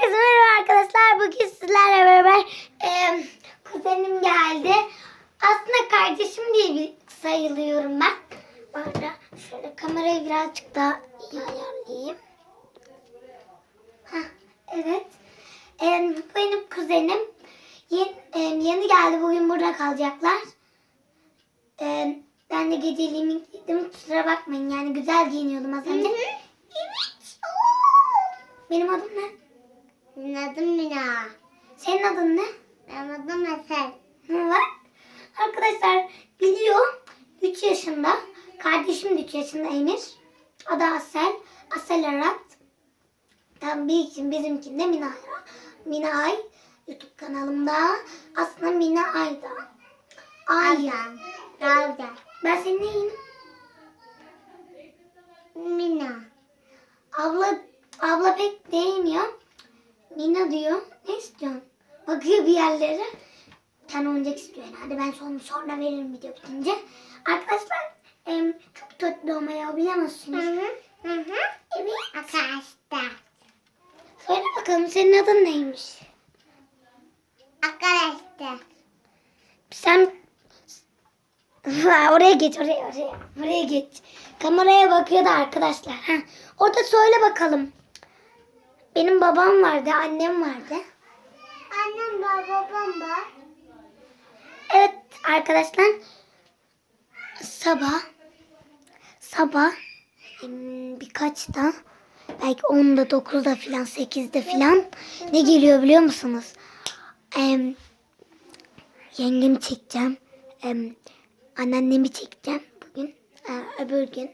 Herkese merhaba arkadaşlar. Bugün sizlerle beraber e, kuzenim geldi. Aslında kardeşim diye bir sayılıyorum ben. Bu arada şöyle kamerayı birazcık daha iyi ayarlayayım. Heh, evet. E, bu benim kuzenim. Yeni, e, yeni geldi. Bugün burada kalacaklar. E, ben de geceliğimi giydim. Kusura bakmayın. Yani güzel giyiniyordum az önce. Benim adım ne? Benim adım Mina. Senin adın ne? Benim adım Eser. Ne var? Arkadaşlar biliyor 3 yaşında. Kardeşim de 3 yaşında Emir. Adı Asel. Asel Arat. Tam bir için bizimki de Mina. Mina Ay. YouTube kanalımda. Aslında Mina Ay'da. Ay. Aydan. Ravda. Ben senin neyim? Mina. Abla abla pek değmiyor. Mina diyor. Ne istiyorsun? Bakıyor bir yerlere. Bir tane oyuncak istiyor herhalde. Ben sonra, sonra veririm video bitince. Arkadaşlar em, çok tatlı olmayı biliyor musunuz? Hı hı. Hı hı. Evet. Arkadaşlar. Söyle bakalım senin adın neymiş? Arkadaşlar. Sen oraya geç oraya oraya. Oraya geç. Kameraya bakıyordu arkadaşlar. Ha. Orada söyle bakalım. Benim babam vardı, annem vardı. Annem var, babam var. Evet arkadaşlar sabah sabah birkaçta belki 10'da 9'da filan 8'de filan ne geliyor biliyor musunuz? Em, yengemi çekeceğim. Em, anneannemi çekeceğim bugün. Ee, öbür gün.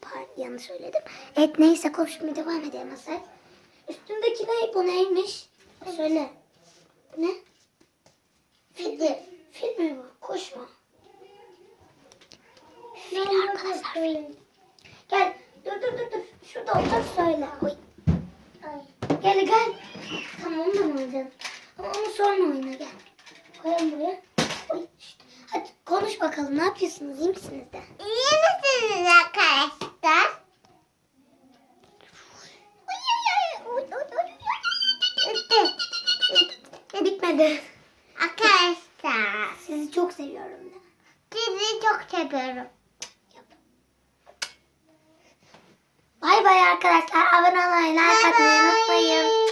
Pardon yanlış söyledim. Evet neyse konuşmaya devam edelim Asel. Üstündeki ne bu neymiş? Söyle. Bu ne? Fil mi? Fil mi bu? Kuş mu? Fil arkadaşlar fil. Gel. Dur dur dur dur. Şurada otur söyle. Oy. Ay. Gel gel. Tamam onu da mı alacaksın? Ama onu sonra oyna gel. Koyalım buraya. Oy işte. Hadi konuş bakalım. Ne yapıyorsunuz? İyi misiniz de? İyi misiniz arkadaşlar? Bitmedi. Arkadaşlar. Sizi çok seviyorum de. Sizi çok seviyorum. Bay bay arkadaşlar. Abone olmayı, like atmayı unutmayın.